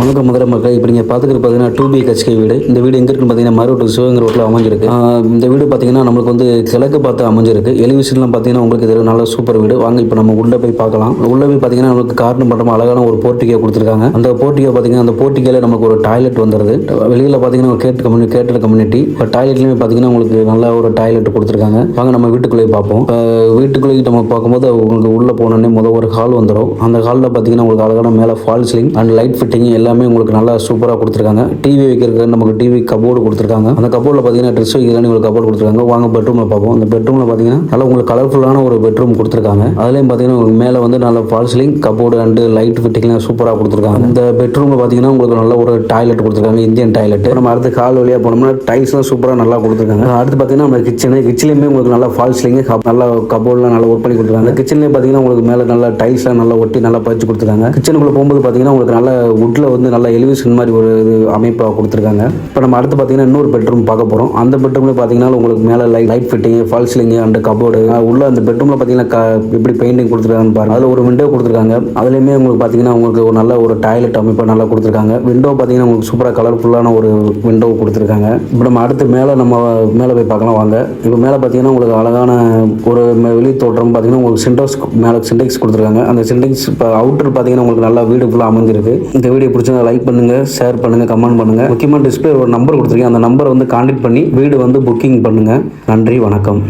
வணக்கம் முதல மக்கள். இப்போ நீங்கள் பார்த்துக்கிற பார்த்தீங்கன்னா டூ பி ஹெச்கே வீடு. இந்த வீடு எங்கே இருக்குன்னு பார்த்தீங்கன்னா மறுவட்டு சிவகங்கை ரோட்டில் அமைஞ்சிருக்கு. இந்த வீடு பார்த்தீங்கன்னா நம்மளுக்கு வந்து கிழக்கு பார்த்து அமைஞ்சிருக்கு. எலிவிஷன்லாம் பார்த்தீங்கன்னா உங்களுக்கு இது நல்ல சூப்பர் வீடு. வாங்க இப்போ நம்ம உள்ளே போய் பார்க்கலாம். உள்ளே போய் பார்த்தீங்கன்னா நம்மளுக்கு கார்டன் பண்ணுற அழகான ஒரு போர்ட்டிகே கொடுத்துருக்காங்க. அந்த போர்ட்டிகே பார்த்தீங்கன்னா அந்த போர்ட்டிகோல நமக்கு ஒரு டாய்லெட் வந்துருது. வெளியில் பார்த்தீங்கன்னா ஒரு கேட் கம்யூனி கேட்டட் கம்யூனிட்டி. இப்போ டாய்லெட்லேயுமே பார்த்தீங்கன்னா உங்களுக்கு நல்ல ஒரு டாய்லெட் கொடுத்துருக்காங்க. வாங்க நம்ம வீட்டுக்குள்ளேயே பார்ப்போம். வீட்டுக்குள்ளேயே வீட்டுக்குள்ளே நம்ம பார்க்கும்போது உங்களுக்கு உள்ளே போனோடனே முதல் ஒரு ஹால் வந்துடும் அந்த ஹாலில் பார்த்தீங்கன்னா உங்களுக்கு அழகான மேலே fall ceiling and light fitting எல்லாமே உங்களுக்கு நல்லா சூப்பராக கொடுத்துருக்காங்க. டிவி வைக்கிறதுக்கு நமக்கு டிவி கபோர்டு கொடுத்துருக்காங்க. அந்த கபோர்டில் பார்த்தீங்கன்னா ட்ரெஸ் வைக்கிறதுக்கு உங்களுக்கு கபோர்டு கொடுத்துருக்காங்க. வாங்க பெட்ரூமில் பார்ப்போம். அந்த பெட்ரூமில் பார்த்தீங்கன்னா நல்லா உங்களுக்கு கலர்ஃபுல்லான ஒரு பெட்ரூம் கொடுத்துருக்காங்க. அதுலேயும் பார்த்தீங்கன்னா உங்களுக்கு மேலே வந்து நல்ல false ceiling cupboard and light ஃபிட்டிங்லாம் சூப்பராக கொடுத்துருக்காங்க. இந்த பெட்ரூமில் பார்த்தீங்கன்னா உங்களுக்கு நல்ல ஒரு டாய்லெட் கொடுத்துருக்காங்க இந்தியன் டாய்லெட் நம்ம அடுத்து கால் வழியாக போனோம்னா டைல்ஸ்லாம் சூப்பராக நல்லா கொடுத்துருக்காங்க. அடுத்து பார்த்தீங்கன்னா நம்ம கிச்சனு கிச்சன்லேயுமே உங்களுக்கு நல்லா ஃபால்சிலிங் நல்லா கபோர்ட்லாம் நல்லா ஒர்க் பண்ணி கொடுத்துருக்காங்க. கிச்சன்லேயே பார்த்தீங்கன்னா உங்களுக்கு மேலே நல்லா டைல்ஸ்லாம் நல்லா ஒட்டி நல்லா பறிச்சு கொடுத்துருக்காங்க. கிச்சனுக்குள்ளே போகும்போது பார்த்தீங்கன்னா உங்களுக்கு நல்ல உட்டில் வந்து நல்ல எலிவேஷன் மாதிரி ஒரு இது அமைப்பாக கொடுத்துருக்காங்க. இப்போ நம்ம அடுத்து பார்த்தீங்கன்னா இன்னொரு பெட்ரூம் பார்க்க போகிறோம் அந்த பெட்ரூமில் பார்த்தீங்கன்னா உங்களுக்கு மேலே light light fitting fall ceiling and cupboard உள்ள அந்த பெட்ரூமில் பார்த்தீங்கன்னா க எப்படி பெயிண்டிங் கொடுத்துருக்காங்கன்னு பாருங்க. அதில் ஒரு விண்டோ கொடுத்துருக்காங்க. அதுலேயுமே உங்களுக்கு பார்த்தீங்கன்னா உங்களுக்கு ஒரு நல்ல ஒரு டாய்லெட் அமைப்பாக நல்லா கொடுத்துருக்காங்க. விண்டோ பார்த்தீங்கன்னா உங்களுக்கு சூப்பராக கலர்ஃபுல்லான ஒரு விண்டோ கொடுத்துருக்காங்க. இப்போ நம்ம அடுத்து மேலே நம்ம மேலே போய் பார்க்கலாம் வாங்க. இப்போ மேலே பார்த்தீங்கன்னா உங்களுக்கு அழகான ஒரு வெளி தோற்றம் பார்த்தீங்கன்னா உங்களுக்கு சிண்டோஸ் மேலே சிண்டெக்ஸ் கொடுத்துருக்காங்க. அந்த சிண்டெக்ஸ் இப்போ அவுட்டர் பார்த்தீங்கன்னா உங்களுக்கு நல்லா வீடு ஃபுல்லாக அமைஞ்சிருக்கு. இந்த வீடியோ பிடிச்சிருந்தா லைக் பண்ணுங்க ஷேர் பண்ணுங்க கமெண்ட் பண்ணுங்க. முக்கியமாக டிஸ்பிளே ஒரு நம்பர் கொடுத்துருக்கேன். அந்த நம்பரை வந்து கான்டாக்ட் பண்ணி வீடு வந்து புக்கிங் பண்ணுங்க. நன்றி வணக்கம்.